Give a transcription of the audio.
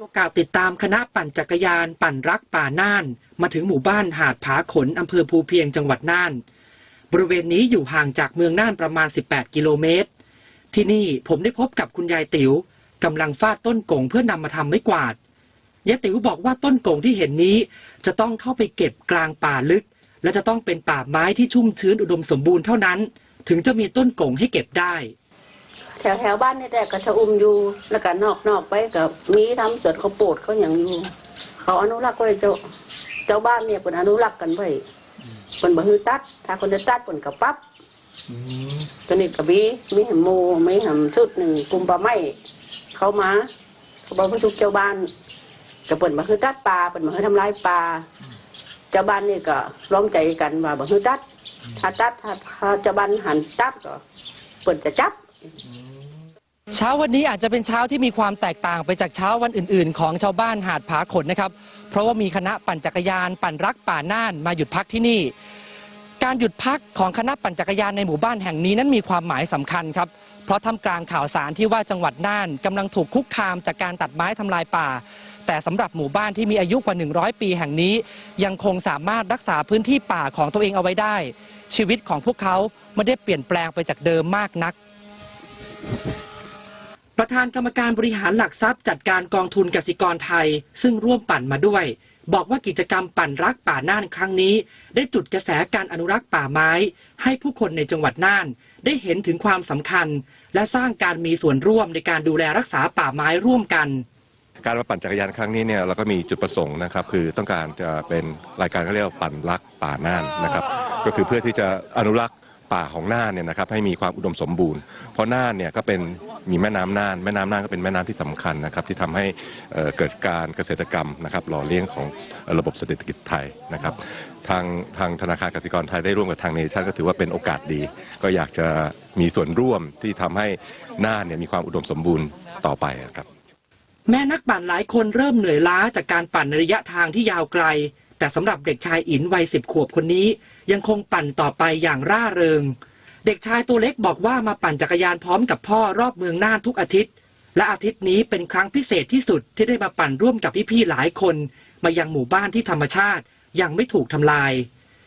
โอกาสติดตามคณะปั่นจักรยาน ปั่นรักป่าน่าน มาถึงหมู่บ้านหาดผาขนอำเภอภูเพียงจังหวัดน่าน บริเวณนี้อยู่ห่างจากเมืองน่านประมาณ 18 กิโลเมตร ที่นี่ผมได้พบกับคุณยายติ๋วกำลังฟาดต้นกงเพื่อนำมาทำไม้กวาดยายติ๋วบอกว่าต้นกงที่เห็นนี้ จะต้องเข้าไปเก็บกลางป่าลึก และจะต้องเป็นป่าไม้ที่ชุ่มชื้นอุดมสมบูรณ์เท่านั้น ถึงจะมีต้นกงให้เก็บได้ แถวแถวบ้านนี่แต่ก็ชะอุ่มอยู่ แล้วก็นอกนอกไปกับมีทำสวนข้าวโพดเขาอย่างอยู่ เขาอนุรักษ์ไว้เจ้าเจ้าบ้านเนี่ยเป็นอนุรักษ์กันไว้เป็นบ่ฮือตัด ถ้าคนจะตัดเป็นกับปั๊บตัวนี้กับบีมีแหมโมมีแหมชุดหนึ่งกลุ่มปลาไม้เขามาเขาบอกผู้ชุกเจ้าบ้านกับเปิ่นบ่ฮือตัดปลาเปิ่นบ่ฮือทำลายปลาเจ้าบ้านนี่ก็ล้อมใจกันว่าบ่ฮือตัดถ้าตัดถ้าถ้าเจ้าบ้านหันตัดก็เปิ่นจะจับ เช้าวันนี้อาจจะเป็นเช้าที่มีความแตกต่างไปจากเช้าวันอื่น ๆ ของชาวบ้านหาดผาขนนะครับ เพราะว่ามีคณะปั่นจักรยาน ปั่นรักป่าน่านมาหยุดพักที่นี่ การหยุดพักของคณะปั่นจักรยานในหมู่บ้านแห่งนี้นั้นมีความหมายสำคัญครับ เพราะทำกลางข่าวสารที่ว่าจังหวัดน่านกำลังถูกคุกคามจากการตัดไม้ทำลายป่า แต่สำหรับหมู่บ้านที่มีอายุกว่า 100 ปีแห่งนี้ ยังคงสามารถรักษาพื้นที่ป่าของตัวเองเอาไว้ได้ ชีวิตของพวกเขาไม่ได้เปลี่ยนแปลงไปจากเดิมมากนัก ประธานกรรมการบริหารหลักทรัพย์จัดการกองทุนกสิกรไทย ซึ่งร่วมปั่นมาด้วย บอกว่ากิจกรรมปั่นรักป่าน่านครั้งนี้ ได้จุดกระแสการอนุรักษ์ป่าไม้ ให้ผู้คนในจังหวัดน่าน ได้เห็นถึงความสำคัญ และสร้างการมีส่วนร่วมในการดูแลรักษาป่าไม้ร่วมกัน การมาปั่นจักรยานครั้งนี้เนี่ยเราก็มีจุดประสงค์นะครับ คือต้องการจะเป็นรายการเขาเรียกว่าปั่นรักป่าน่านนะครับ ก็คือเพื่อที่จะอนุรักษ์ ป่าของน่านเนี่ยนะครับให้มีความอุดมสมบูรณ์ เพราะน่านเนี่ยก็เป็นมีแม่น้ำน่าน แม่น้ำน่านก็เป็นแม่น้ำที่สำคัญนะครับที่ทำให้เอ่อเกิดการเกษตรกรรมนะครับหล่อเลี้ยงของระบบเศรษฐกิจไทยนะครับทางทางธนาคารกสิกรไทยได้ร่วมกับทางเนชั่นก็ถือว่าเป็นโอกาสดี ก็อยากจะมีส่วนร่วมที่ทำให้น่านเนี่ยมีความอุดมสมบูรณ์ต่อไปนะครับ แม่นักปั่นหลายคนเริ่มเหนื่อยล้าจากการปั่นในระยะทางที่ยาวไกล แต่สำหรับเด็กชายอินวัยสิบขวบคนนี้ ยังคงปั่นต่อไปอย่างร่าเริง เด็กชายตัวเล็กบอกว่ามาปั่นจักรยานพร้อมกับพ่อรอบเมืองน่านทุกอาทิตย์ และอาทิตย์นี้เป็นครั้งพิเศษที่สุดที่ได้มาปั่นร่วมกับพี่ๆหลายคน มายังหมู่บ้านที่ธรรมชาติยังไม่ถูกทำลาย